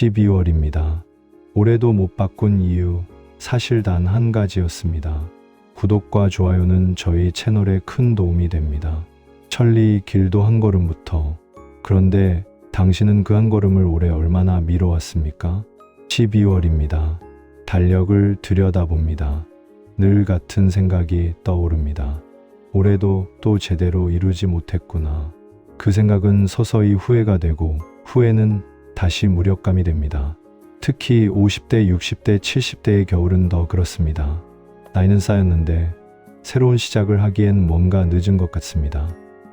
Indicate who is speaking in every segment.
Speaker 1: 12월입니다. 올해도 못 바꾼 이유 사실 단 한 가지였습니다. 구독과 좋아요는 저희 채널에 큰 도움이 됩니다. 천리 길도 한 걸음부터. 그런데 당신은 그 한 걸음을 올해 얼마나 미뤄왔습니까? 12월입니다. 달력을 들여다봅니다. 늘 같은 생각이 떠오릅니다. 올해도 또 제대로 이루지 못했구나. 그 생각은 서서히 후회가 되고 후회는 다시 무력감이 됩니다. 특히 50대, 60대, 70대의 겨울은 더 그렇습니다. 나이는 쌓였는데 새로운 시작을 하기엔 뭔가 늦은 것 같습니다.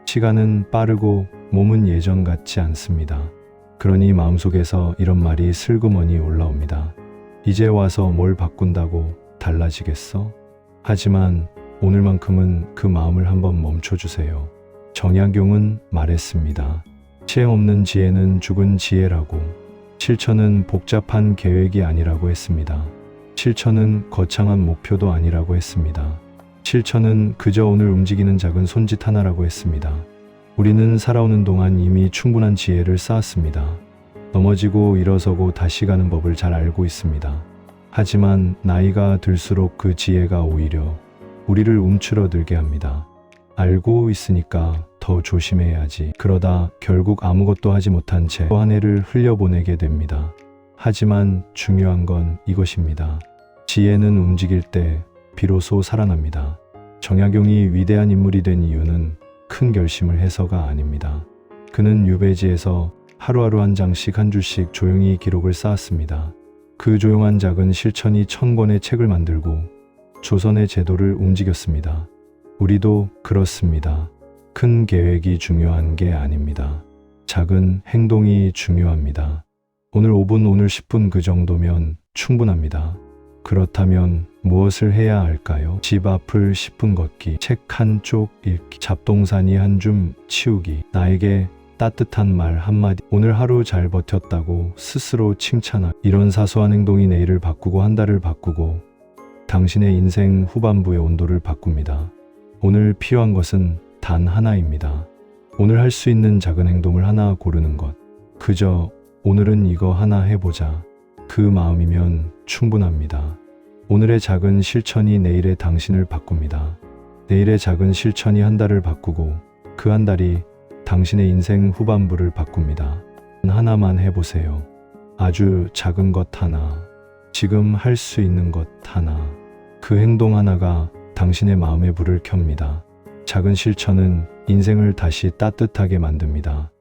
Speaker 1: 시간은 빠르고 몸은 예전 같지 않습니다. 그러니 마음속에서 이런 말이 슬그머니 올라옵니다. 이제 와서 뭘 바꾼다고 달라지겠어? 하지만 오늘만큼은 그 마음을 한번 멈춰주세요. 정약용은 말했습니다. 채 없는 지혜는 죽은 지혜라고. 실천은 복잡한 계획이 아니라고 했습니다. 실천은 거창한 목표도 아니라고 했습니다. 실천은 그저 오늘 움직이는 작은 손짓 하나라고 했습니다. 우리는 살아오는 동안 이미 충분한 지혜를 쌓았습니다. 넘어지고 일어서고 다시 가는 법을 잘 알고 있습니다. 하지만 나이가 들수록 그 지혜가 오히려 우리를 움츠러들게 합니다. 알고 있으니까 더 조심해야지. 그러다 결국 아무것도 하지 못한 채 또 한 해를 흘려보내게 됩니다. 하지만 중요한 건 이것입니다. 지혜는 움직일 때 비로소 살아납니다. 정약용이 위대한 인물이 된 이유는 큰 결심을 해서가 아닙니다. 그는 유배지에서 하루하루 한 장씩 한 줄씩 조용히 기록을 쌓았습니다. 그 조용한 작은 실천이 천 권의 책을 만들고 조선의 제도를 움직였습니다. 우리도 그렇습니다. 큰 계획이 중요한 게 아닙니다. 작은 행동이 중요합니다. 오늘 5분, 오늘 10분 그 정도면 충분합니다. 그렇다면 무엇을 해야 할까요? 집 앞을 10분 걷기, 책 한 쪽 읽기, 잡동사니 한 줌 치우기, 나에게 따뜻한 말 한마디, 오늘 하루 잘 버텼다고 스스로 칭찬하기, 이런 사소한 행동이 내일을 바꾸고 한 달을 바꾸고 당신의 인생 후반부의 온도를 바꿉니다. 오늘 필요한 것은 단 하나입니다. 오늘 할 수 있는 작은 행동을 하나 고르는 것. 그저 오늘은 이거 하나 해보자. 그 마음이면 충분합니다. 오늘의 작은 실천이 내일의 당신을 바꿉니다. 내일의 작은 실천이 한 달을 바꾸고 그 한 달이 당신의 인생 후반부를 바꿉니다. 하나만 해보세요. 아주 작은 것 하나. 지금 할 수 있는 것 하나. 그 행동 하나가 당신의 마음의 불을 켭니다. 작은 실천은 인생을 다시 따뜻하게 만듭니다.